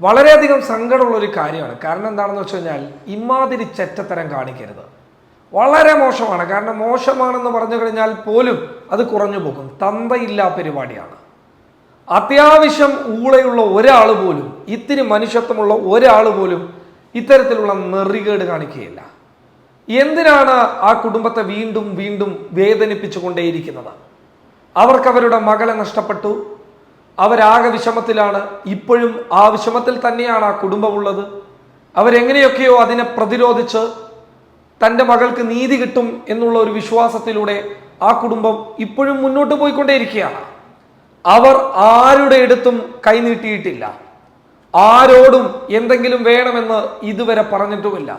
വളരെയധികം സങ്കടമുള്ള ഒരു കാര്യമാണ്. കാരണം എന്താണെന്ന് വെച്ച് കഴിഞ്ഞാൽ ഇമാതിരി ചെറ്റത്തരം കാണിക്കരുത്. വളരെ മോശമാണ്. കാരണം മോശമാണെന്ന് പറഞ്ഞു കഴിഞ്ഞാൽ പോലും അത് കുറഞ്ഞു പോകും. തന്തയില്ലാ പരിപാടിയാണ്. അത്യാവശ്യം ഊളയുള്ള ഒരാൾ പോലും ഇത്തിരി മനുഷ്യത്വമുള്ള ഒരാൾ പോലും ഇത്തരത്തിലുള്ള നെറികേട് കാണിക്കുകയില്ല. എന്തിനാണ് ആ കുടുംബത്തെ വീണ്ടും വീണ്ടും വേദനിപ്പിച്ചുകൊണ്ടേയിരിക്കുന്നത്? അവർക്ക് അവരുടെ മകളെ നഷ്ടപ്പെട്ടു. അവരാകെ വിഷമത്തിലാണ് ഇപ്പോഴും ആ വിഷമത്തിൽ തന്നെയാണ് ആ കുടുംബമുള്ളത് അവരെങ്ങനെയൊക്കെയോ അതിനെ പ്രതിരോധിച്ച് തന്റെ മകൾക്ക് നീതി കിട്ടും എന്നുള്ള ഒരു വിശ്വാസത്തിലൂടെ ആ കുടുംബം ഇപ്പോഴും മുന്നോട്ട് പോയിക്കൊണ്ടേയിരിക്കുകയാണ്. അവർ ആരുടെ അടുത്തും കൈനീട്ടിയിട്ടില്ല. ആരോടും എന്തെങ്കിലും വേണമെന്ന് ഇതുവരെ പറഞ്ഞിട്ടുമില്ല.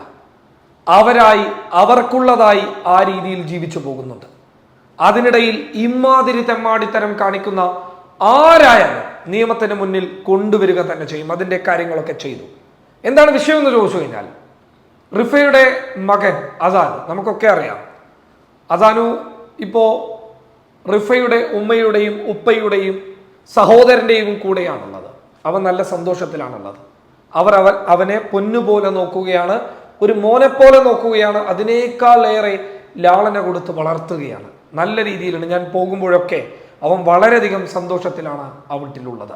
അവരായി അവർക്കുള്ളതായി ആ രീതിയിൽ ജീവിച്ചു പോകുന്നുണ്ട്. അതിനിടയിൽ ഇമ്മാതിരി തെമ്മാടിത്തരം കാണിക്കുന്ന ആരായാലും നിയമത്തിന് മുന്നിൽ കൊണ്ടുവരിക തന്നെ ചെയ്യും. അതിന്റെ കാര്യങ്ങളൊക്കെ ചെയ്തു. എന്താണ് വിഷയം എന്ന് ചോദിച്ചു കഴിഞ്ഞാൽ റിഫയുടെ മകൻ അസാൻ നമുക്കൊക്കെ അറിയാം. അസാനു ഇപ്പോ റിഫയുടെ ഉമ്മയുടെയും ഉപ്പയുടെയും സഹോദരന്റെയും കൂടെയാണുള്ളത്. അവൻ നല്ല സന്തോഷത്തിലാണുള്ളത്. അവർ അവൻ അവനെ പൊന്നുപോലെ നോക്കുകയാണ് ഒരു മോനെപ്പോലെ പോലെ നോക്കുകയാണ് അതിനേക്കാളേറെ ലാളന കൊടുത്ത് വളർത്തുകയാണ്. നല്ല രീതിയിലാണ്. ഞാൻ പോകുമ്പോഴൊക്കെ അവൻ വളരെയധികം സന്തോഷത്തിലാണ് ആ വീട്ടിലുള്ളത്.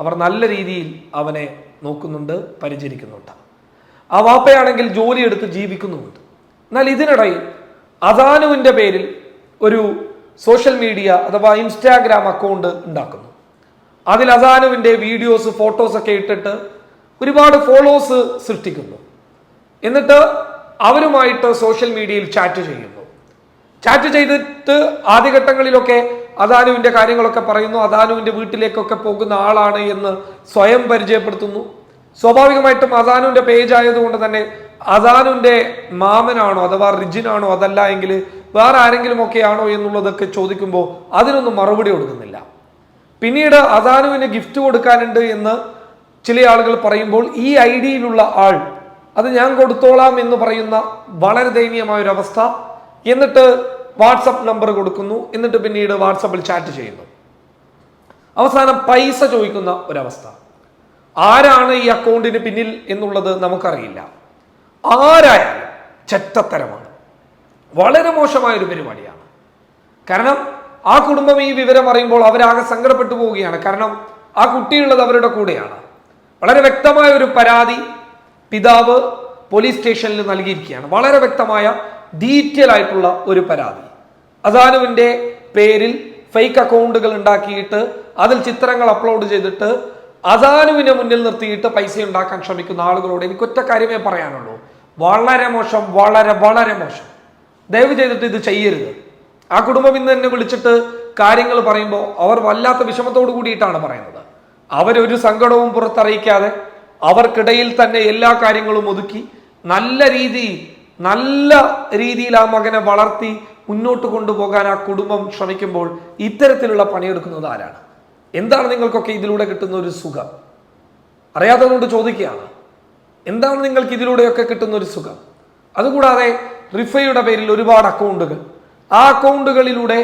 അവർ നല്ല രീതിയിൽ അവനെ നോക്കുന്നുണ്ട് പരിചരിക്കുന്നുണ്ട്. ആ വാപ്പയാണെങ്കിൽ ജോലിയെടുത്ത് ജീവിക്കുന്നുമുണ്ട്. എന്നാൽ ഇതിനിടയിൽ അദാനുവിന്റെ പേരിൽ ഒരു സോഷ്യൽ മീഡിയ അഥവാ ഇൻസ്റ്റാഗ്രാം അക്കൗണ്ട് ഉണ്ടാക്കുന്നു. അതിൽ അദാനുവിന്റെ വീഡിയോസ് ഫോട്ടോസ് ഒക്കെ ഇട്ടിട്ട് ഒരുപാട് ഫോളോസ് സൃഷ്ടിക്കുന്നു. എന്നിട്ട് അവരുമായിട്ട് സോഷ്യൽ മീഡിയയിൽ ചാറ്റ് ചെയ്യുന്നു. ചാറ്റ് ചെയ്തിട്ട് ആദ്യഘട്ടങ്ങളിലൊക്കെ അദാനുവിന്റെ കാര്യങ്ങളൊക്കെ പറയുന്നു. അദാനുവിന്റെ വീട്ടിലേക്കൊക്കെ പോകുന്ന ആളാണ് എന്ന് സ്വയം പരിചയപ്പെടുത്തുന്നു. സ്വാഭാവികമായിട്ടും അദാനുവിന്റെ പേജ് ആയതുകൊണ്ട് തന്നെ അദാനുവിന്റെ മാമനാണോ അഥവാ റിജിനാണോ അതല്ല എങ്കിൽ വേറെ ആരെങ്കിലും ഒക്കെ ആണോ എന്നുള്ളതൊക്കെ ചോദിക്കുമ്പോൾ അതിനൊന്നും മറുപടി കൊടുക്കുന്നില്ല. പിന്നീട് അദാനുവിന് ഗിഫ്റ്റ് കൊടുക്കാനുണ്ട് എന്ന് ചില ആളുകൾ പറയുമ്പോൾ ഈ ഐ ഡിയിലുള്ള ആൾ അത് ഞാൻ കൊടുത്തോളാം എന്ന് പറയുന്ന വളരെ ദയനീയമായ ഒരു അവസ്ഥ എന്നിട്ട് വാട്സപ്പ് നമ്പർ കൊടുക്കുന്നു. എന്നിട്ട് പിന്നീട് വാട്സപ്പിൽ ചാറ്റ് ചെയ്യുന്നു. അവസാനം പൈസ ചോദിക്കുന്ന ഒരവസ്ഥ. ആരാണ് ഈ അക്കൗണ്ടിന് പിന്നിൽ എന്നുള്ളത് നമുക്കറിയില്ല. ആരായാലും ചെറ്റത്തരമാണ്. വളരെ മോശമായ ഒരു പരിപാടിയാണ്. കാരണം ആ കുടുംബം ഈ വിവരം അറിയുമ്പോൾ അവരാകെ സങ്കടപ്പെട്ടു പോവുകയാണ്. കാരണം ആ കുട്ടിയുള്ളത് അവരുടെ കൂടെയാണ്. വളരെ വ്യക്തമായ ഒരു പരാതി പിതാവ് പോലീസ് സ്റ്റേഷനിൽ നൽകിയിരിക്കുകയാണ്. വളരെ വ്യക്തമായ ഡീറ്റെയിൽ ആയിട്ടുള്ള ഒരു പരാതി. അസാനുവിന്റെ പേരിൽ ഫേക്ക് അക്കൗണ്ടുകൾ ഉണ്ടാക്കിയിട്ട് അതിൽ ചിത്രങ്ങൾ അപ്ലോഡ് ചെയ്തിട്ട് അസാനുവിനെ മുന്നിൽ നിർത്തിയിട്ട് പൈസ ഉണ്ടാക്കാൻ ശ്രമിക്കുന്ന ആളുകളോട് എനിക്ക് ഒറ്റ കാര്യമേ പറയാനുള്ളൂ. വളരെ മോശം വളരെ വളരെ മോശം. ദയവ് ചെയ്തിട്ട് ഇത് ചെയ്യരുത്. ആ കുടുംബം ഇന്ന് എന്നെ വിളിച്ചിട്ട് കാര്യങ്ങൾ പറയുമ്പോൾ അവർ വല്ലാത്ത വിഷമത്തോടു കൂടിയിട്ടാണ് പറയുന്നത്. അവരൊരു സങ്കടവും പുറത്തറിയിക്കാതെ അവർക്കിടയിൽ തന്നെ എല്ലാ കാര്യങ്ങളും ഒതുക്കി നല്ല രീതിയിൽ നല്ല രീതിയിൽ ആ മകനെ വളർത്തി മുന്നോട്ട് കൊണ്ടുപോകാൻ ആ കുടുംബം ശ്രമിക്കുമ്പോൾ ഇത്തരത്തിലുള്ള പണിയെടുക്കുന്നത് ആരാണ്? എന്താണ് നിങ്ങൾക്കൊക്കെ ഇതിലൂടെ കിട്ടുന്ന ഒരു സുഖം? അറിയാത്തതുകൊണ്ട് ചോദിക്കുകയാണ്. എന്താണ് നിങ്ങൾക്ക് ഇതിലൂടെയൊക്കെ കിട്ടുന്ന ഒരു സുഖം? അതുകൂടാതെ റിഫയുടെ പേരിൽ ഒരുപാട് അക്കൗണ്ടുകൾ. ആ അക്കൗണ്ടുകളിലൂടെ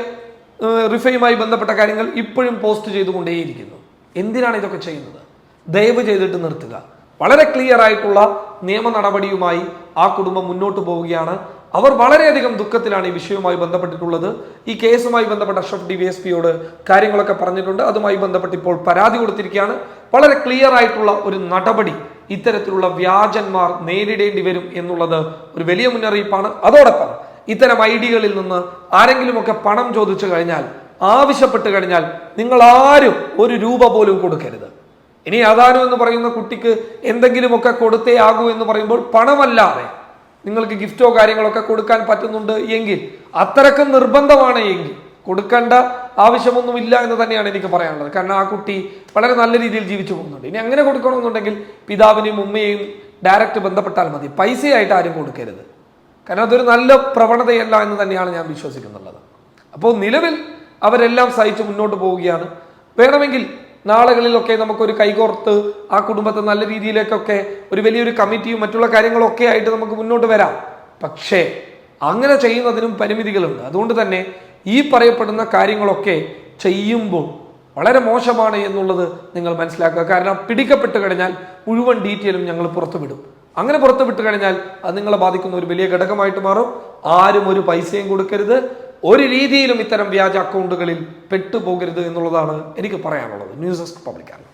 റിഫയുമായി ബന്ധപ്പെട്ട കാര്യങ്ങൾ ഇപ്പോഴും പോസ്റ്റ് ചെയ്തുകൊണ്ടേയിരിക്കുന്നു. എന്തിനാണ് ഇതൊക്കെ ചെയ്യുന്നത്? ദയവ് ചെയ്തിട്ട് നിർത്തുക. വളരെ ക്ലിയർ ആയിട്ടുള്ള നിയമ നടപടിയുമായി ആ കുടുംബം മുന്നോട്ട് പോവുകയാണ്. അവർ വളരെയധികം ദുഃഖത്തിലാണ് ഈ വിഷയവുമായി ബന്ധപ്പെട്ടിട്ടുള്ളത്. ഈ കേസുമായി ബന്ധപ്പെട്ട അഷ്റഫ് ഡി വി എസ് പിയോട് കാര്യങ്ങളൊക്കെ പറഞ്ഞിട്ടുണ്ട്. അതുമായി ബന്ധപ്പെട്ട് ഇപ്പോൾ പരാതി കൊടുത്തിരിക്കുകയാണ്. വളരെ ക്ലിയർ ആയിട്ടുള്ള ഒരു നടപടി ഇത്തരത്തിലുള്ള വ്യാജന്മാർ നേരിടേണ്ടി വരും എന്നുള്ളത് ഒരു വലിയ മുന്നറിയിപ്പാണ്. അതോടൊപ്പം ഇത്തരം ഐ ഡികളിൽ നിന്ന് ആരെങ്കിലുമൊക്കെ പണം ചോദിച്ചു കഴിഞ്ഞാൽ ആവശ്യപ്പെട്ട് കഴിഞ്ഞാൽ നിങ്ങൾ ആരും ഒരു രൂപ പോലും കൊടുക്കരുത്. ഇനി അദാനു എന്ന് പറയുന്ന കുട്ടിക്ക് എന്തെങ്കിലുമൊക്കെ കൊടുത്തേ ആകൂ എന്ന് പറയുമ്പോൾ പണമല്ലാതെ നിങ്ങൾക്ക് ഗിഫ്റ്റോ കാര്യങ്ങളൊക്കെ കൊടുക്കാൻ പറ്റുന്നുണ്ട് എങ്കിൽ അത്രക്കും നിർബന്ധമാണ് എങ്കിൽ കൊടുക്കേണ്ട ആവശ്യമൊന്നുമില്ല എന്ന് തന്നെയാണ് എനിക്ക് പറയാനുള്ളത്. കാരണം ആ കുട്ടി വളരെ നല്ല രീതിയിൽ ജീവിച്ചു പോകുന്നുണ്ട്. ഇനി അങ്ങനെ കൊടുക്കണമെന്നുണ്ടെങ്കിൽ പിതാവിനെയും ഉമ്മയെയും ഡയറക്റ്റ് ബന്ധപ്പെട്ടാൽ മതി. പൈസയായിട്ട് ആരും കൊടുക്കരുത്. കാരണം അതൊരു നല്ല പ്രവണതയല്ല എന്ന് തന്നെയാണ് ഞാൻ വിശ്വസിക്കുന്നുള്ളത്. അപ്പോൾ നിലവിൽ അവരെല്ലാം സഹിച്ച് മുന്നോട്ട് പോവുകയാണ്. വേണമെങ്കിൽ നാളുകളിലൊക്കെ നമുക്കൊരു കൈകോർത്ത് ആ കുടുംബത്തെ നല്ല രീതിയിലേക്കൊക്കെ ഒരു വലിയൊരു കമ്മിറ്റിയും മറ്റുള്ള കാര്യങ്ങളൊക്കെ ആയിട്ട് നമുക്ക് മുന്നോട്ട് വരാം. പക്ഷേ അങ്ങനെ ചെയ്യുന്നതിനും പരിമിതികളുണ്ട്. അതുകൊണ്ട് തന്നെ ഈ പറയപ്പെടുന്ന കാര്യങ്ങളൊക്കെ ചെയ്യുമ്പോൾ വളരെ മോശമാണ് എന്നുള്ളത് നിങ്ങൾ മനസ്സിലാക്കുക. കാരണം പിടിക്കപ്പെട്ട് കഴിഞ്ഞാൽ മുഴുവൻ ഡീറ്റെയിലും ഞങ്ങൾ പുറത്തുവിടും. അങ്ങനെ പുറത്തുവിട്ട് കഴിഞ്ഞാൽ അത് നിങ്ങളെ ബാധിക്കുന്ന ഒരു വലിയ ഘടകമായിട്ട് മാറും. ആരും ഒരു പൈസയും കൊടുക്കരുത്. ഒരു രീതിയിലും ഇത്തരം വ്യാജ അക്കൗണ്ടുകളിൽ പെട്ടുപോകരുത് എന്നുള്ളതാണ് എനിക്ക് പറയാനുള്ളത്. News desk പബ്ലിക്കാണ്